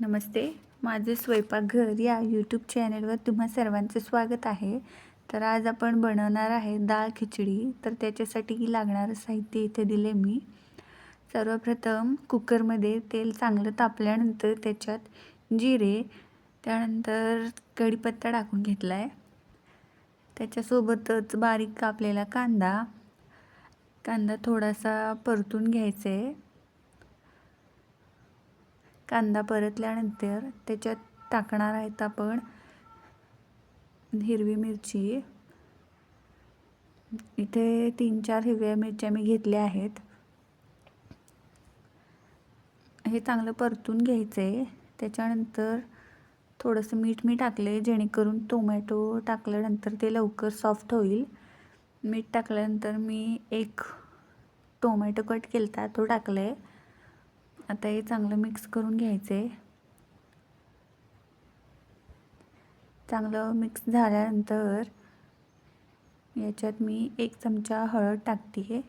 नमस्ते. माझे स्वयंपाकघर या यूट्यूब चॅनलवर तुम्हा सर्वांचं स्वागत आहे. तर आज आपण बनवणार आहे डाळ खिचडी. तर त्याच्यासाठी लागणारं साहित्य इथे दिले मी. सर्वप्रथम कुकरमध्ये तेल चांगलं तापल्यानंतर त्याच्यात जिरे त्यानंतर कढीपत्ता टाकून घेतला आहे त्याच्यासोबतच बारीक कापलेला कांदा. कांदा थोडासा परतून घ्यायचा आहे कांदा परतल्यानंतर त्याच्यात टाकणार आहेत आपण हिरवी मिरची. इथे तीन चार हिरव्या मिरच्या मी घेतल्या आहेत. हे चांगलं परतून घ्यायचं. आहे त्याच्यानंतर थोडंसं मीठ मी टाकले जेणेकरून टोमॅटो टाकल्यानंतर ते लवकर सॉफ्ट होईल. मीठ टाकल्यानंतर मी एक टोमॅटो कट केला तो टाकला आहे आता हे चांगलं मिक्स करून घ्यायचं आहे चांगलं मिक्स झाल्यानंतर याच्यात मी एक चमचा हळद टाकते आहे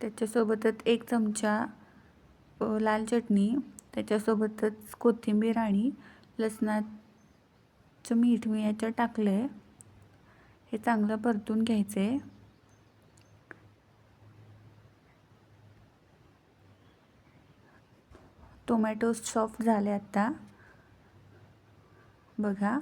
त्याच्यासोबतच एक चमचा लाल चटणी त्याच्यासोबतच कोथिंबीर आणि लसणाचं मीठ मी याच्यात टाकलं आहे हे चांगलं परतून घ्यायचं आहे टोमॅटो सॉफ्ट झाले आता. बघा.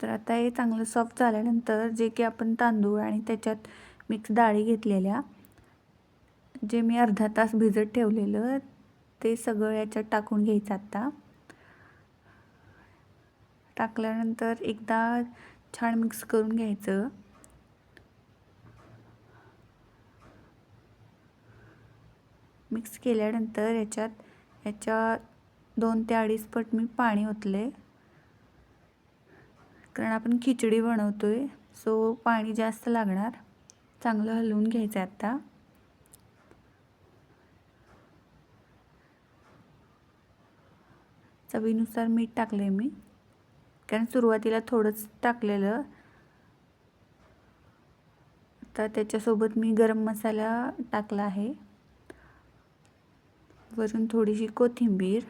तर आता हे चांगलं सॉफ्ट झाल्यानंतर जे की आपण तांदूळ आणि त्याच्यात मिक्स डाळी घेतलेल्या जे मी अर्धा तास भिजत ठेवलेलं ते सगळं याच्यात टाकून घ्यायचं आता. टाकल्यानंतर एकदा छान मिक्स करून घ्यायचं. मिक्स केल्यानंतर याच्यात याच्या दोन ते अडीच पट मी पाणी ओतले. कारण आपण खिचडी बनवतो आहे सो पाणी जास्त लागणार. चांगलं हलवून घ्यायचं आहे आत्ता चवीनुसार मीठ टाकलं आहे मी. कारण सुरुवातीला थोडंच टाकलेलं. आता त्याच्यासोबत मी गरम मसाला टाकला आहे. वरून थोडीशी कोथिंबीर.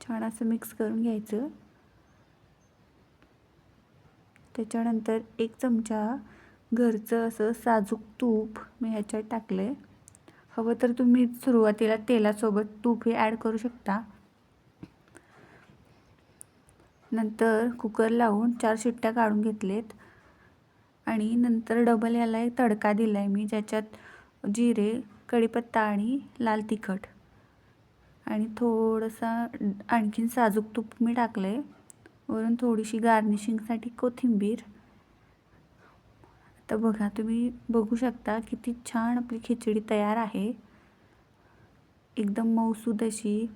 छान असं मिक्स करून घ्यायचं. त्याच्यानंतर एक चमचा घरचं असं साजूक तूप मी ह्याच्यात टाकलं आहे हवं तर तुम्ही सुरुवातीला तेलासोबत तूप हे ॲड करू शकता. नंतर कुकर लावून चार शिट्ट्या काढून घेतलेत. आणि नंतर डबल याला एक तडका दिला आहे मी ज्याच्यात जिरे कढीपत्ता आणि लाल तिखट. आणि थोडंसा आणखीन साजूक तूप मी टाकलं आहे वरून थोडीशी गार्निशिंगसाठी कोथिंबीर. आता बघा तुम्ही बघू शकता किती छान आपली खिचडी तयार आहे. एकदम मौसूद अशी.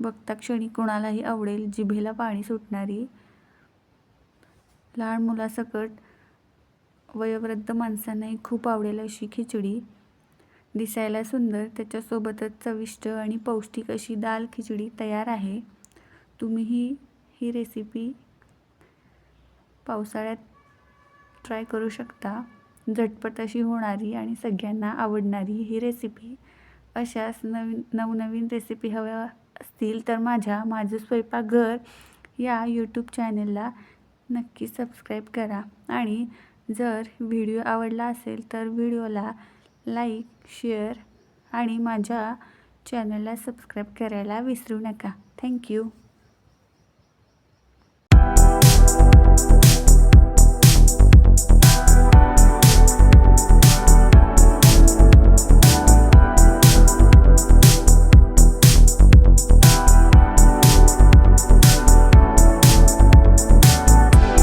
बघता क्षणी कोणालाही आवडेल जिभेला पाणी सुटणारी. लहान मुलासकट वयोवृद्ध माणसांनाही खूप आवडेल अशी खिचडी. दिसायला सुंदर त्याच्यासोबतच चविष्ट आणि पौष्टिक अशी दाल खिचडी तयार आहे. तुम्हीही ही रेसिपी पावसाळ्यात ट्राय करू शकता. झटपट अशी होणारी आणि सगळ्यांना आवडणारी ही रेसिपी अशाच नवीन नवनवीन रेसिपी हव्या असतील तर माझ्या माझं स्वयंपाकघर या यूट्यूब चॅनलला नक्की सबस्क्राईब करा. आणि जर व्हिडिओ आवडला असेल तर व्हिडिओला लाईक शेअर आणि माझ्या चॅनलला सबस्क्राईब करायला विसरू नका. थँक्यू